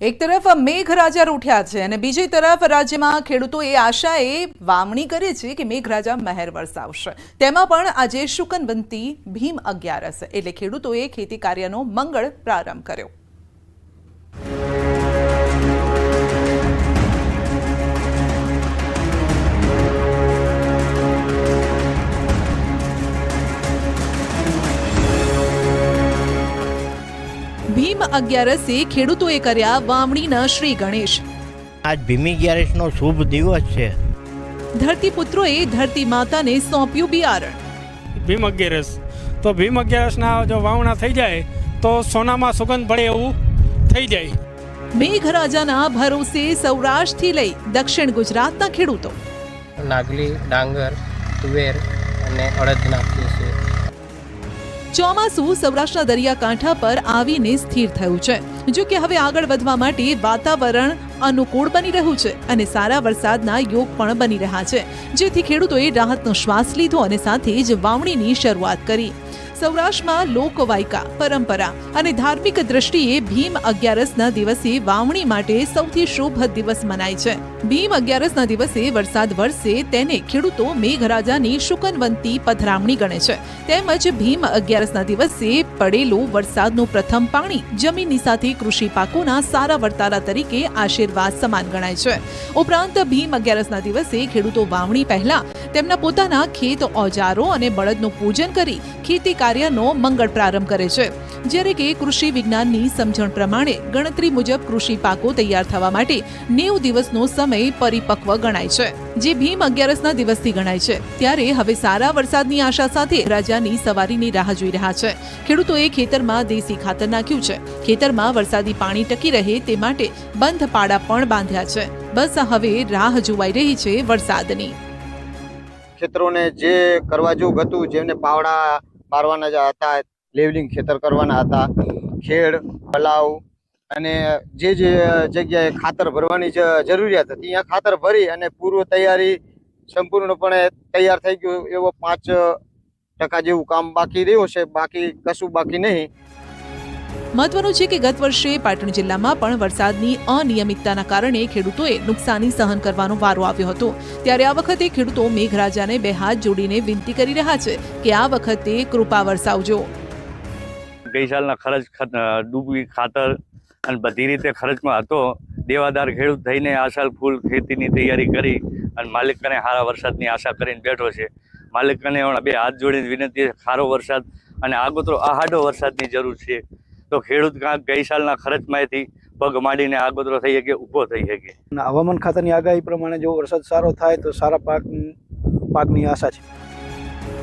એક તરફ મેઘરાજા રૂઠ્યા છે અને બીજી તરફ રાજ્યમાં ખેડૂતો એ આશાએ વાવણી કરે છે કે મેઘરાજા મહેર વરસાવશે. તેમાં પણ આજે શુકનબંતી ભીમ અગિયારસ એટલે ખેડૂતોએ ખેતી કાર્યનો મંગળ પ્રારંભ કર્યો. ભીમ અગિયારસે ખેડૂતોએ કર્યા વાવણીના શ્રી ગણેશ. આજ ભીમ ગ્યારસનો શુભ દિવસ છે. ધરતીપુત્રોએ ધરતી માતાને સોંપ્યું બિયારણ. ભીમ અગિયારસ. તો ભીમ અગિયારસના જો વાવણા થઈ જાય તો સોનામાં સુગંધ પડે એવું થઈ જાય. મેઘરાજાના ભરોસે સૌરાષ્ટ્રથી લઈ દક્ષિણ ગુજરાતના ખેડૂતો. નાગલી ડાંગર તુવેર અને અડદ નાખીએ ચોમાસું સૌરાષ્ટ્રના દરિયાકાંઠા પર આવીને સ્થિર થયું છે. જો કે હવે આગળ વધવા માટે વાતાવરણ અનુકૂળ બની રહ્યું છે અને સારા વરસાદના યોગ પણ બની રહ્યા છે. જેથી ખેડૂતોએ રાહતનો શ્વાસ લીધો અને સાથે જ વાવણીની શરૂઆત કરી. સૌરાષ્ટ્રમાં લોકવાયકા, પરંપરા અને ધાર્મિક દ્રષ્ટિએ ભીમ અગિયારસના દિવસે વાવણી માટે સૌથી શુભ દિવસ મનાય છે. ભીમ અગિયારસના દિવસે વરસાદ વરસે તેને ખેડૂતો મેઘરાજાની શુકનવંતી પધરામણી ગણે છે. તેમજ ભીમ અગિયારસના દિવસે પડેલું વરસાદનું પ્રથમ પાણી જમીનની સાથે કૃષિ પાકોના સારા વર્તારા તરીકે આશીર્વાદ સમાન ગણાય છે. ઉપરાંત ભીમ અગિયારસના દિવસે ખેડૂતો વાવણી પહેલા તેમના પોતાના ખેત ઓજારો અને બળદનું પૂજન કરી ખેતી કાર્યનો મંગળ પ્રારંભ કરે છે. જ્યારે કે કૃષિ વિજ્ઞાનની સમજણ પ્રમાણે ગણતરી મુજબ કૃષિ પાકો તૈયાર થવા માટે નેવું દિવસનો સમય પરિપક્વ ગણાય છે. જે ભીમ અગિયારસના દિવસથી ગણાય છે. ત્યારે હવે સારા વરસાદની આશા સાથે રાજાની સવારીની રાહ જોઈ રહ્યા છે. ખેડૂતોએ ખેતરમાં દેશી ખાતર નાખ્યું છે. ખેતરમાં વરસાદી પાણી ટકી રહે તે માટે બંધ પાડા પણ બાંધ્યા છે. બસ હવે રાહ જોવાઈ રહી છે વરસાદની. ખેતરોને જે કરવા જેવું હતું જેમને પાવડા પારવાના જ હતા, લેવલિંગ ખેતર કરવાના હતા, ખેડ, પલાવ અને જે જે જગ્યાએ ખાતર ભરવાની જરૂરિયાત હતી, ત્યાં ખાતર ભરી અને પૂર્વ તૈયારી સંપૂર્ણપણે તૈયાર થઈ ગયું, એવો પાંચ ટકા જેવું કામ બાકી રહ્યું છે, બાકી કશું બાકી નહીં. મહત્વનું છે કે ગત વર્ષે પાટણ જિલ્લામાં પણ વરસાદની અનિયમિતતાના કારણે ખેડૂતોએ નુકસાની સહન કરવાનો વારો આવ્યો હતો. ત્યારે આ વખતે ખેડૂતો મેઘરાજાને બે હાથ જોડીને વિનંતી કરી રહ્યા છે કે આ વખતે કૃપા વરસાવજો. ગઈ સાલના ખર્ચ ડૂબી ખાતર અને બધી રીતે ખર્ચમાં હતો. દેવાદાર ખેડૂત થઈને આ સાલ ફૂલ ખેતીની તૈયારી કરી અને માલિકને સારા વરસાદની આશા કરીને બેઠો છે. માલિકને બે હાથ જોડીને વિનંતી સારો વરસાદ અને આગોતરો આહાડો વરસાદની જરૂર છે. તો ખેડૂત ગઈ સાલના ખર્ચમાંથી પગ માંડીને આગોતરો થઈ શકે, ઊભો થઈ શકે. હવામાન ખાતાની આગાહી પ્રમાણે જો વરસાદ સારો થાય તો સારા પાક પાકની આશા છે.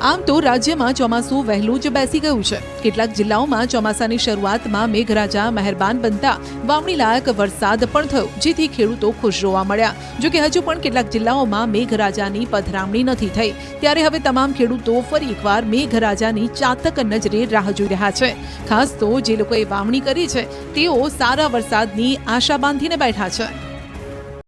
આમ તો રાજ્યમાં ચોમાસું વહેલું જ બેસી ગયું છે. કેટલાક જિલ્લાઓમાં ચોમાસાની શરૂઆતમાં મેઘરાજા, મહેરબાન બનતા વાવણી લાયક વરસાદ પણ થયો, જેથી ખેડૂતો ખુશ જોવા મળ્યા. જોકે હજુ પણ કેટલાક જિલ્લાઓમાં મેઘરાજાની પધરામણી નથી થઈ. ત્યારે હવે તમામ ખેડૂતો ફરી એકવાર મેઘરાજાની ચાતક નજરે રાહ જોઈ રહ્યા છે. ખાસ તો જે લોકોએ વાવણી કરી છે, તેઓ સારા વરસાદની આશા બાંધીને બેઠા છે.